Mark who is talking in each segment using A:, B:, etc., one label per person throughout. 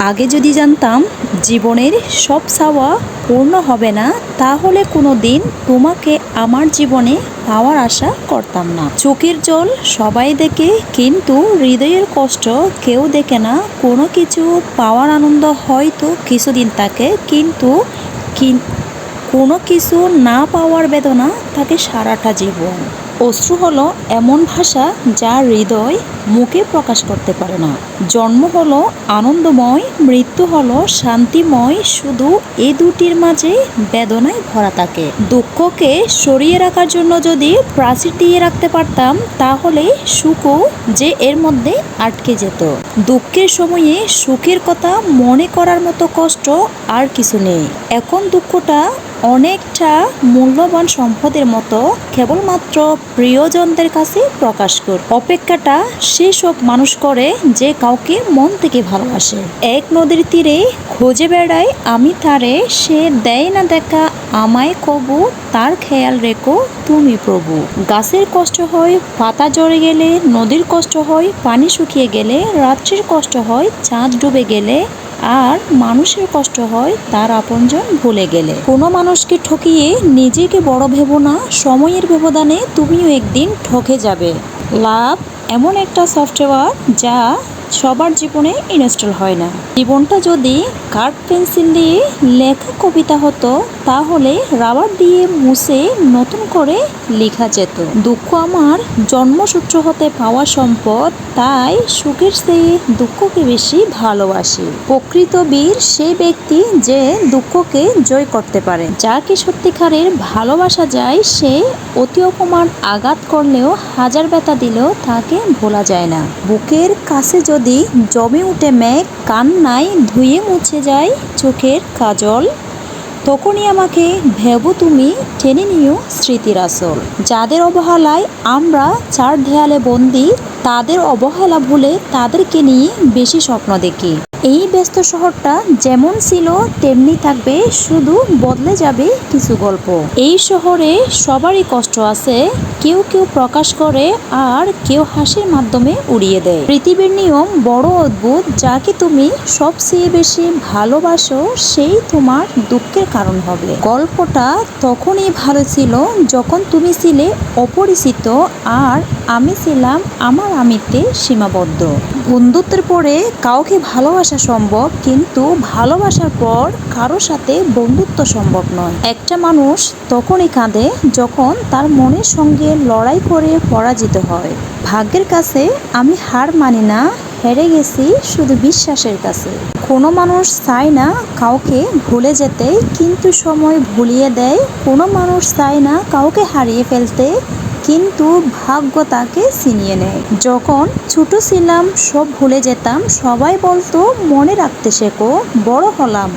A: আগে যদি জানতাম জীবনের সব চাওয়া পূর্ণ হবে না, তাহলে কোনো দিন তোমাকে আমার জীবনে পাওয়ার আশা করতাম না। চোখের জল সবাই দেখে, কিন্তু হৃদয়ের কষ্ট কেউ দেখে না। কোনো কিছু পাওয়ার আনন্দ হয়তো কিছুদিন থাকে, কিন্তু কিন- কিছু না পাওয়ার বেদনা থাকে সারাটা জীবন। অশ্রু হলো এমন ভাষা যা হৃদয় মুখে প্রকাশ করতে পারে না। জন্ম হলো আনন্দময়, মৃত্যু হলো শান্তিময়, শুধু এই দুটির মাঝে বেদনায় ভরা থাকে। দুঃখকে সরিয়ে রাখার জন্য যদি প্রাচীর দিয়ে রাখতে পারতাম, তাহলে সুখও যে এর মধ্যে আটকে যেত। দুঃখের সময়ে সুখের কথা মনে করার মতো কষ্ট আর কিছু নেই। এখন দুঃখটা অনেকটা মূল্যবান সম্পদের মতো কেবলমাত্র প্রিয়জনদের কাছে প্রকাশ কর। অপেক্ষাটা সেই সব মানুষ করে যে কাউকে মন থেকে ভালোবাসে। এক নদীর তীরে খুঁজে বেড়ায় আমি তারে, সে দেয় না দেখা, আমায় কবু, তার খেয়াল রেখো তুমি প্রভু। গাছের কষ্ট হয়, পাতা ঝরে গেলে, নদীর কষ্ট হয়, পানি শুকিয়ে গেলে, রাত্রির কষ্ট হয়, চাঁদ ডুবে গেলে আর মানুষের কষ্ট হয় তার আপনজন ভুলে গেলে। কোনো মানুষকে ঠকিয়ে নিজেকে বড় ভেবো না, সময়ের ব্যবধানে তুমিও একদিন ঠকে যাবে। লাভ এমন একটা সফটওয়্যার যা সবার জীবনে ইনস্টল হয় না। জীবনটা যদি কাঠ পেন্সিল দিয়ে লেখা কবিতা হতো, তাহলে রাবার দিয়ে মুছে নতুন করে লেখা যেত। দুঃখ আমার জন্মসূত্র হতে পাওয়া সম্পদ, তাই সুখের চেয়ে দুঃখকে বেশি ভালোবাসি। প্রকৃত বীর সেই ব্যক্তি যে দুঃখকে জয় করতে পারে। যাকে সত্যিকারের ভালোবাসা যায়, সে অতি অপমান আঘাত করলেও হাজার ব্যথা দিলেও তাকে ভোলা যায় না। বুকের কাছে যদি জমে উঠে মেঘ কান্নায় ধুয়ে মুছে যায় চোখের কাজল। তখনই আমাকে ভেবো তুমি, টেনে নিও স্মৃতির আসল। যাদের অবহেলায় আমরা চার দেয়ালে বন্দি, তাদের অবহেলা ভুলে তাদেরকে নিয়ে বেশি স্বপ্ন দেখি। এই ব্যস্ত শহরটা যেমন ছিল, তেমনি থাকবে, শুধু বদলে যাবে কিছু গল্প। এই শহরে সবারই কষ্ট আছে, কেউ কেউ প্রকাশ করে আর কেউ হাসির মাধ্যমে উড়িয়ে দেয়। পৃথিবীর নিয়ম বড় অদ্ভুত, যাকে তুমি সবচেয়ে বেশি ভালোবাসো সেই তোমার দুঃখের কারণ হবে। গল্পটা তখনই ভালো ছিল যখন তুমি ছিলে অপরিচিত আর আমি ছিলাম আমার আমিতে সীমাবদ্ধ। বন্ধুত্বের পরে কাউকে ভালোবাসা সম্ভব, কিন্তু ভালোবাসার পর কারও সাথে বন্ধুত্ব সম্ভব নয়। একটা মানুষ তখনই কাঁদে যখন তার মনের সঙ্গে লড়াই করে পরাজিত হয়। ভাগ্যের কাছে আমি হার মানি না, হেরে গেছি শুধু বিশ্বাসের কাছে। কোনো মানুষ চায় না কাউকে ভুলে যেতে, কিন্তু সময় ভুলিয়ে দেয়। কোনো মানুষ চায় না কাউকে হারিয়ে ফেলতে কিন্তু ভাগ্য তাকে ছিনিয়ে নেয়। যখন ছোট ছিলাম, সব ভুলে যেতাম, সবাই বলতো, মনে রাখতে শেখো, বড় হলাম।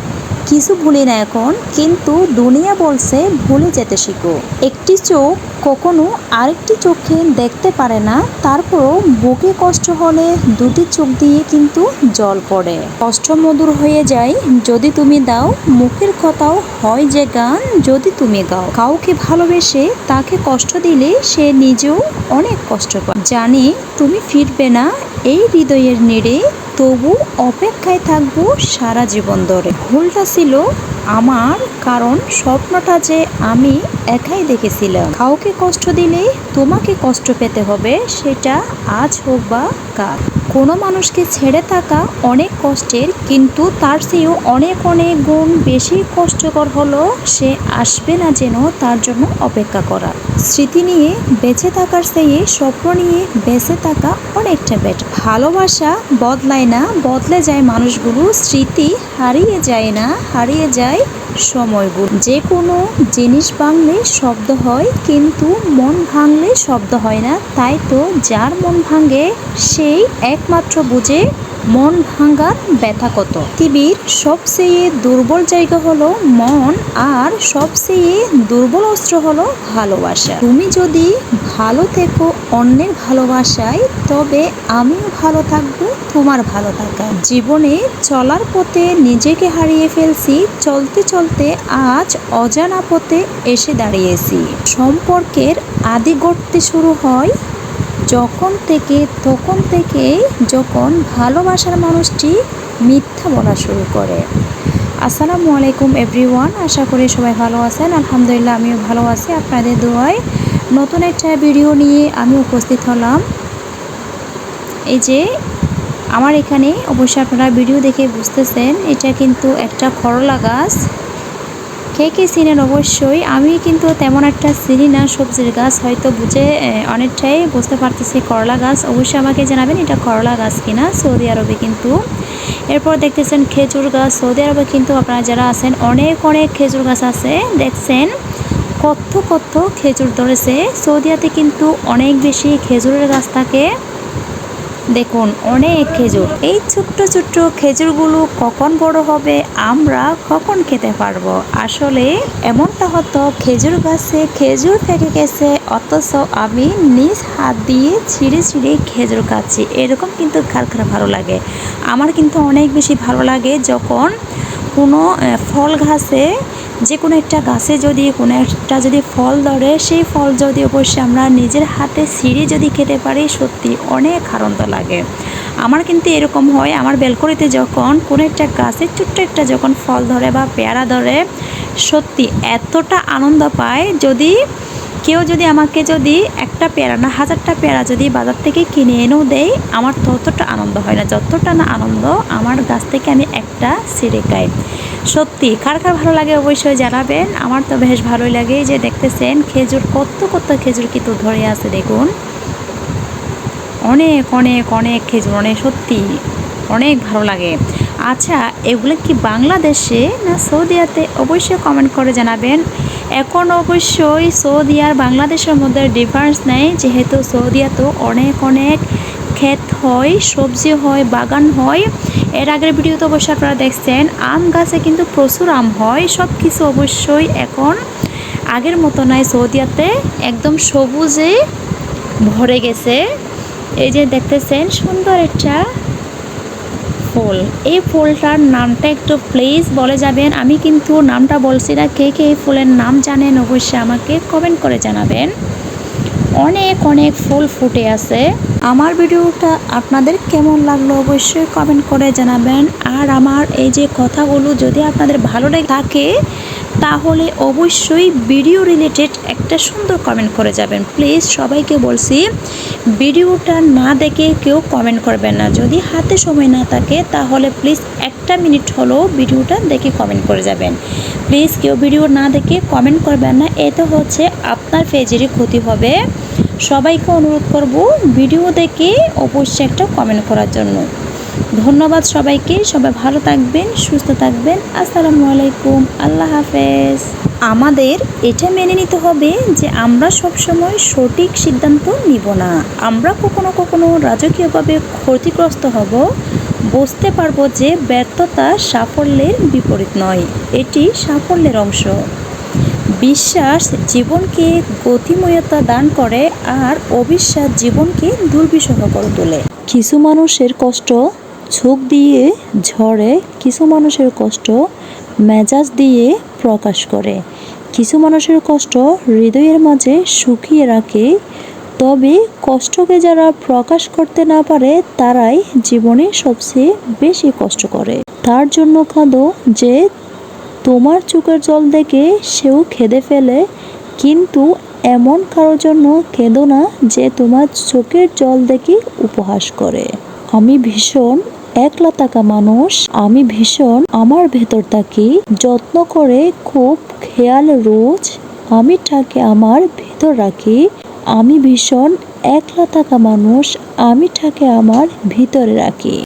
A: কিছু ভুলি না এখন, কিন্তু দুনিয়া বলছে ভুলে যেতে শিখো। একটি চোখ কখনো আরেকটি চোখে দেখতে পারে না, তারপরও বুকে কষ্ট হলে দুটি চোখ দিয়ে কিন্তু জল পড়ে। কষ্ট মধুর হয়ে যায়, যদি তুমি দাও, মুখের কথাও হয় যে গান যদি তুমি গাও। কাউকে ভালোবেসে তাকে কষ্ট দিলে সে নিজেও অনেক কষ্ট পায়। জানি তুমি ফিরবে না, এই হৃদয়ের নেড়ে তবু অপেক্ষায় থাকব সারা জীবন ধরে। ভুলটা ছিল আমার, কারণ স্বপ্নটা যে আমি একাই দেখেছিলাম। কাউকে কষ্ট দিলে তোমাকে কষ্ট পেতে হবে, সেটা আজ হোক বা কাল। কোনো মানুষকে ছেড়ে থাকা অনেক কষ্টের, কিন্তু তার চেয়েও অনেক অনেক গুণ বেশি কষ্টকর হলো সে আসবে না যেন তার জন্য অপেক্ষা করা। স্মৃতি নিয়ে বেঁচে থাকার চেয়ে স্বপ্ন নিয়ে বেঁচে থাকা অনেকটা বেটার ভালোবাসা বদলায় না, বদলে যায় মানুষগুলো। স্মৃতি হারিয়ে যায় না, হারিয়ে যায় সময়গুলো যে কোনো জিনিস ভাঙলে শব্দ হয়, কিন্তু মন ভাঙলে শব্দ হয় না। তাই তো যার মন ভাঙে, সেই একমাত্র বুঝে মন ভাঙার ব্যথা কত? পৃথিবীর সবচেয়ে দুর্বল জায়গা হলো মন আর সবচেয়ে দুর্বল অস্ত্র হলো ভালোবাসা। তুমি যদি ভালো থেকো অন্যের ভালোবাসায়, তবে আমিও ভালো থাকব, তোমার ভালো থাকা জীবনে চলার পথে নিজেকে হারিয়ে ফেলছি, চলতে চলতে আজ অজানা পথে এসে দাঁড়িয়েছি। সম্পর্কের আদি গড়তে শুরু হয় যখন থেকে, তখন থেকে যখন ভালোবাসার মানুষটি মিথ্যা বলা শুরু করে। আসসালামু আলাইকুম এভরিওয়ান, আশা করি সবাই ভালো আছেন। আলহামদুলিল্লাহ, আমিও ভালো আছি আপনাদের দোয়ায়। নতুন একটা ভিডিও নিয়ে আমি উপস্থিত হলাম। এই যে, আমার এখানে অবশ্যই আপনারা ভিডিও দেখে বুঝতেছেন, এটা কিন্তু একটা করলা গাছ। কে কে চিনেন? অবশ্যই। আমি কিন্তু তেমন একটা চিনি না। সবজির গাছ হয়তো বুঝে অনেকটাই বুঝতে পারতেছি। করলা গাছ, অবশ্যই আমাকে জানাবেন এটা করলা গাছ কিনা, সৌদি আরবে কিন্তু। এরপর দেখতেছেন খেজুর গাছ, সৌদি আরবে কিন্তু আপনারা যারা আছেন, অনেক অনেক খেজুর গাছ আছে। দেখছেন কত কত খেজুর ধরেছে। সৌদিয়াতে কিন্তু অনেক বেশি খেজুরের গাছ থাকে। দেখুন, অনেক খেজুর। এই ছোট্ট ছোট্ট খেজুরগুলো কখন বড় হবে আমরা কখন খেতে পারব? আসলে এমনটা হতো, খেজুর গাছে খেজুর থেকে গেছে, অথচ আমি নিজ হাত দিয়ে ছিঁড়ে ছিঁড়ে খেজুর খাচ্ছি। এরকম কিন্তু কার কার ভালো লাগে? আমার কিন্তু অনেক বেশি ভালো লাগে যখন কোনো ফল গাছে যে কোনো একটা গাছে যদি কোনো একটা যদি ফল ধরে, সেই ফল যদি অবশ্যই আমরা নিজের হাতে সিঁড়ি যদি খেতে পারি, সত্যি অনেক আনন্দ লাগে। আমার কিন্তু এরকম হয়, আমার বেলকনিতে যখন কোনো একটা গাছে ছোট্ট একটা যখন ফল ধরে বা পেয়ারা ধরে, সত্যি এতটা আনন্দ পায় যদি কেউ যদি আমাকে যদি একটা পেয়ারা না, হাজারটা পেয়ারা যদি বাজার থেকে কিনে এনেও দেয়, আমার ততটা আনন্দ হয় না। যতটা না আনন্দ, আমার গাছ থেকে আমি একটা ছিঁড়ে খাই। সত্যি, কার কার ভালো লাগে অবশ্যই জানাবেন। আমার তো বেশ ভালোই লাগে যে দেখতেছেন, খেজুর কত কত খেজুর কিন্তু ধরে আছে, দেখুন। অনেক অনেক অনেক খেজুর, অনেক, সত্যি, অনেক ভালো লাগে। আচ্ছা এগুলো কি বাংলাদেশে না সৌদিয়াতে? অবশ্যই কমেন্ট করে জানাবেন। এখন অবশ্যই সৌদি আর বাংলাদেশের মধ্যে ডিফারেন্স নেই। যেহেতু সৌদিয়াতেও অনেক অনেক ক্ষেত হয়, সবজি হয়, বাগান হয়। এর আগের ভিডিওতে অবশ্যই আপনারা দেখছেন, আম গাছে কিন্তু প্রচুর আম হয়। সব কিছু অবশ্যই এখন আগের মতো নয়। সৌদিয়াতে একদম সবুজে ভরে গেছে। এই যে দেখতেছেন, সুন্দর একটা ফুল। এই ফুলটার নামটা একটু প্লিজ বলে যাবেন। আমি কিন্তু নামটা বলছি না। কে কে এই ফুলের নাম জানেন অবশ্যই আমাকে কমেন্ট করে জানাবেন। অনেক অনেক ফুল ফুটে আছে। আমার ভিডিওটা আপনাদের কেমন লাগল অবশ্যই কমেন্ট করে জানাবেন। আর আমার এই যে কথাগুলো যদি আপনাদের ভালো লেগে থাকে তাহলে অবশ্যই ভিডিও রিলেটেড একটা সুন্দর কমেন্ট করে যাবেন। প্লিজ সবাইকে বলছি ভিডিওটা না দেখে কেউ কমেন্ট করবেন না। যদি হাতে সময় না থাকে, তাহলে প্লিজ একটা মিনিট হলেও ভিডিওটা দেখে কমেন্ট করে যাবেন। প্লিজ কেউ ভিডিও না দেখে কমেন্ট করবেন না। এতে হচ্ছে আপনার পেজেরই ক্ষতি হবে। সবাইকে অনুরোধ করব ভিডিও দেখে অবশ্যই একটা কমেন্ট করার জন্য। ধন্যবাদ সবাইকে। সবাই ভালো থাকবেন, সুস্থ থাকবেন। আসসালামু আলাইকুম। আল্লাহ হাফেজ। আমাদের এটা মেনে নিতে হবে যে আমরা সবসময় সঠিক সিদ্ধান্ত নিব না। আমরা কখনো কখনো রাজকীয়ভাবে ক্ষতিগ্রস্ত হব। বুঝতে পারব যে ব্যর্থতা সাফল্যের বিপরীত নয়। এটি সাফল্যের অংশ। বিশ্বাস জীবনকে গতিময়তা দান করে আর অবিশ্বাস জীবনকে দুর্বিষহ করে তোলে। কিছু মানুষের কষ্ট চোখ দিয়ে ঝরে কিছু মানুষের কষ্ট মেজাজ দিয়ে প্রকাশ করে। কিছু মানুষের কষ্ট হৃদয়ের মাঝে শুকিয়ে রাখে, তবে কষ্টকে যারা প্রকাশ করতে না পারে, তারাই জীবনে সবচেয়ে বেশি কষ্ট করে। তার জন্য কাঁদো যে, তোমার চোখের জল দেখে সেও খেদে ফেলে, কিন্তু এমন কারোর জন্য কেঁদো না যে, তোমার চোখের জল দেখে উপহাস করে। আমি ভীষণ একলা থাকা মানুষ, আমি ভীষণ আমার ভেতর থাকি যত্ন করে খুব খেয়াল রোজ আমি তাকে আমার ভেতর রাখি। আমি ভীষণ একলা থাকা মানুষ, আমি তাকে আমার ভিতরে রাখি।